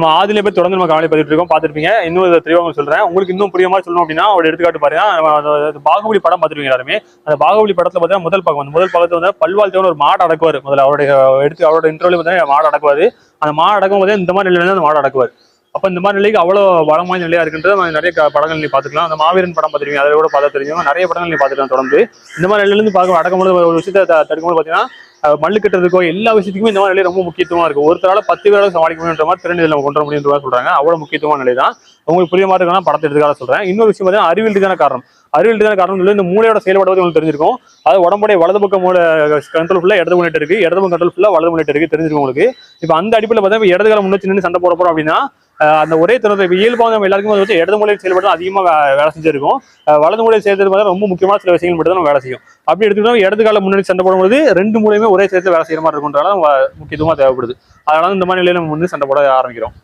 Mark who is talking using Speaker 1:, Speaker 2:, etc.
Speaker 1: நம்ம ஆதிலே போய் தொடர்ந்து நம்ம கவலை இருக்கோம். பார்த்துருப்பீங்க. இன்னும் இதை தெளிவாக சொல்றேன். உங்களுக்கு இன்னும் புரிய மாதிரி சொல்லணும் அப்படின்னா ஒரு எடுத்துக்காட்டு பாருங்க. பாகுபலி படம் பார்த்துருப்பீங்க எல்லாருமே. அந்த பாகுபலி படத்தில் பார்த்தீங்கன்னா முதல் பாகம் முதல் பாகத்துல வந்து பல்வால் தேவன் ஒரு மாடு அடக்குவார். முதல்ல அவருடைய எடுத்து அவரோட இன்டர்வியூல பார்த்தீங்கன்னா மாடு அடக்குவாரு. அந்த மாடு அடக்கும் போதே இந்த மாதிரி நிலையில அந்த மாடு அடக்குவார். அப்ப இந்த மாதிரி நிலைக்கு அவ்வளவு வளமான நிலையா இருக்குன்றது நம்ம நிறைய படங்கள் நீ பார்த்துக்கலாம். அந்த மாவீரன் படம் பார்த்துருவீங்க அதை கூட பார்த்து தெரியும் நிறைய படங்கள் நீ பார்த்துக்கலாம் தொடர்ந்து. இந்த மாதிரி நிலையில இருந்து பார்க்க அடக்கும்போது ஒரு விஷயத்தை தடுக்கும்போது பார்த்தீங்கன்னா மல்லு கட்டுறதுக்கோ எல்லா விஷயத்துக்குமே இந்த மாதிரி நிலை ரொம்ப முக்கியத்துவமா இருக்கு. ஒருத்தரால பத்து பேரால சமாளிக்க முடியுன்ற மாதிரி திறன் நம்ம கொண்டு வர முடியுன்ற சொல்றாங்க. அவ்வளவு முக்கியத்துவமான நிலை தான் உங்களுக்கு புரிய மாதிரி படத்தை எடுத்துக்காக சொல்றேன். இன்னொரு விஷயம் பார்த்தீங்கன்னா அறிவியல் ரீதியான காரணம். அறிவியல் ரீதியான காரணம் சொல்லி இந்த மூளையோட செயல்பாடு உங்களுக்கு தெரிஞ்சிருக்கும். அது உடம்புடைய வலது பக்கம் மூளை கண்ட்ரோல் ஃபுல்லா இடது முன்னிட்டு இருக்கு. இடது பக்கம் கண்ட்ரோல் ஃபுல்லா வலது முன்னிட்டு இருக்கு. தெரிஞ்சிருக்கும் உங்களுக்கு. இப்போ அந்த அடிப்படையில் பார்த்தா இப்போ இடது காலம் முன்னாடி நின்று சண்டை போட போறோம் அப்படின்னா அந்த ஒரே தருணத்தை இப்போ இயல்பாக நம்ம எல்லாருக்குமே வந்து இடது மூலையில் செயல்பட்டு அதிகமாக வேலை செஞ்சிருக்கும். வலது மூலையில் செயல்படுறது பார்த்தா ரொம்ப முக்கியமான சில விஷயங்கள் மட்டும் தான் வேலை செய்யும். அப்படி எடுத்துக்கிட்டோம் இடது கால முன்னாடி சண்டை போடும்போது ரெண்டு மூலையுமே ஒரே சேர்த்து வேலை செய்யற மாதிரி இருக்கும்ன்றதால முக்கியத்துவமா தேவைப்படுது. அதனால இந்த மாதிரி நிலையில நம்ம வந்து சண்டை போட ஆரம்பிக்கிறோம்.